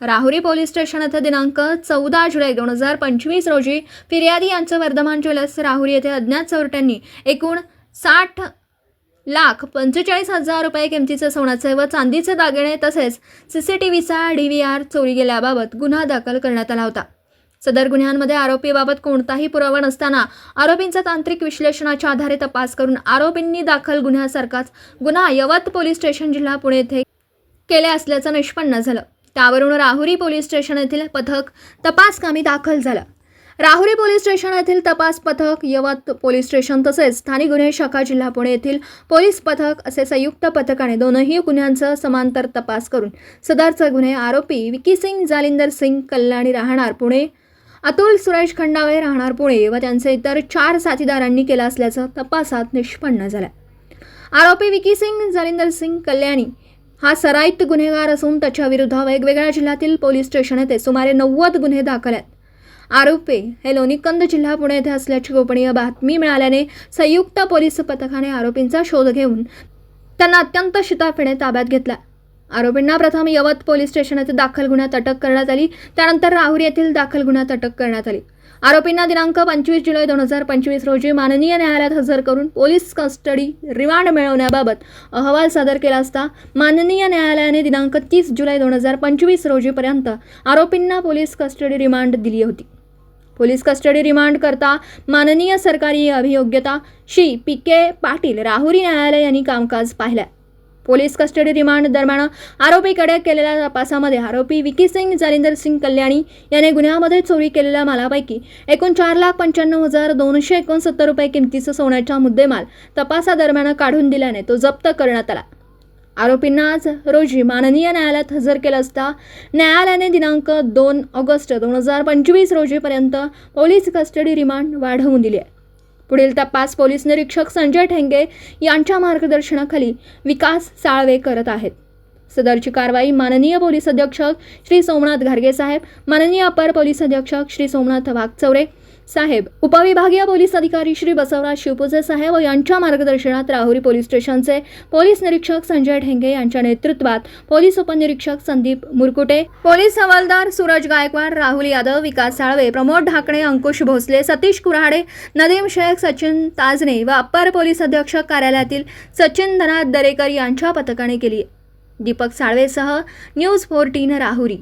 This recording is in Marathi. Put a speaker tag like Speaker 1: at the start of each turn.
Speaker 1: राहुरी पोलीस स्टेशन येथे दिनांक चौदा जुलै दोन हजार पंचवीस रोजी फिर्यादी यांचं वर्धमान ज्वेलर्स राहुरी येथे अज्ञात चोरट्यांनी एकूण साठ लाख पंचेचाळीस हजार रुपये किमतीचे सोन्याचे व चांदीचे दागिने तसेच सी सी टी व्हीचा डी व्ही आर चोरी गेल्याबाबत गुन्हा दाखल करण्यात आला होता. सदर गुन्ह्यांमध्ये आरोपीबाबत कोणताही पुरावा नसताना आरोपींचा तांत्रिक विश्लेषणाच्या आधारे तपास करून आरोपींनी दाखल गुन्ह्यासारखाच गुन्हा यवत पोलीस स्टेशन जिल्हा पुणे येथे केले असल्याचं निष्पन्न झालं. त्यावरून राहुरी पोलीस स्टेशन येथील पथक तपासकामी दाखल झालं. राहुरी पोलीस स्टेशन येथील तपास पथक यवत पोलीस स्टेशन तसेच स्थानिक गुन्हे शाखा जिल्हा पुणे येथील पोलीस पथक असे संयुक्त पथकाने दोनही गुन्ह्यांचा समांतर तपास करून सदरचा गुन्हे आरोपी विकी सिंग जालिंदर सिंग कल्याणी राहणार पुणे अतुल सुरेश खंडावे राहणार पुणे व त्यांचे इतर चार साथीदारांनी केला असल्याचं तपासात निष्पन्न झालं. आरोपी विकी सिंग जालिंदर सिंग कल्याणी हा सराईत गुन्हेगार असून त्याच्या विरुद्ध वेगवेगळ्या जिल्ह्यातील पोलीस स्टेशन येथे सुमारे नव्वद गुन्हे दाखल आहेत. आरोपी हे लोणीकंद जिल्हा पुणे येथे असल्याची गोपनीय बातमी मिळाल्याने संयुक्त पोलीस पथकाने आरोपींचा शोध घेऊन त्यांना अत्यंत शिताफीने ताब्यात घेतला. आरोपींना प्रथम यवत पोलीस स्टेशन येथे दाखल गुन्ह्यात अटक करण्यात आली त्यानंतर राहुरी येथील दाखल गुन्ह्यात अटक करण्यात आली. आरोपींना दिनांक पंचवीस जुलै दोन हजार पंचवीस रोजी माननीय न्यायालयात हजर करून पोलीस कस्टडी रिमांड मिळवण्याबाबत अहवाल सादर केला असता माननीय न्यायालयाने दिनांक तीस जुलै दोन हजार पंचवीस रोजीपर्यंत आरोपींना पोलीस कस्टडी रिमांड दिली होती. पोलीस कस्टडी रिमांड करता माननीय सरकारी अभियोग्यता श्री पी के पाटील राहुरी न्यायालय यांनी कामकाज पाहिलं पोलीस कस्टडी रिमांड दरम्यान आरोपीकडे केलेल्या तपासामध्ये आरोपी विकी सिंग जालिंदर सिंग कल्याणी याने गुन्ह्यामध्ये चोरी केलेल्या मालापैकी एकूण चार लाख पंच्याण्णव हजार दोनशे एकोणसत्तर रुपये किमतीचा सोन्याचा मुद्देमाल तपासादरम्यान काढून दिल्याने तो जप्त करण्यात आला. आरोपींना आज रोजी माननीय न्यायालयात हजर केलं असता न्यायालयाने दिनांक दोन ऑगस्ट दोन हजार पंचवीस रोजीपर्यंत पोलीस कस्टडी रिमांड वाढवून दिली आहे. पुढील तपास पोलीस निरीक्षक संजय ठेंगे यांच्या मार्गदर्शनाखाली विकास साळवे करत आहेत. सदरची कारवाई माननीय पोलीस अधीक्षक श्री सोमनाथ घारगे साहेब माननीय अपर पोलीस अधीक्षक श्री सोमनाथ वाघचौरे साहेब उपविभागीय पोलीस अधिकारी श्री बसवराज शिवपुजे साहेब यांच्या मार्गदर्शनात राहुरी पोलीस स्टेशनचे पोलीस निरीक्षक संजय ठेंगे यांच्या नेतृत्वात पोलीस उपनिरीक्षक संदीप मुरकुटे पोलीस हवालदार सूरज गायकवाड राहुल यादव विकास साळवे प्रमोद ढाकणे अंकुश भोसले सतीश कुऱ्हाडे नदीम शेख सचिन ताजने व अप्पर पोलीस अधीक्षक कार्यालयातील सचिन धनाथ दरेकर यांच्या पथकाने केली. दीपक साळवेसह न्यूज फोर्टीन राहुरी.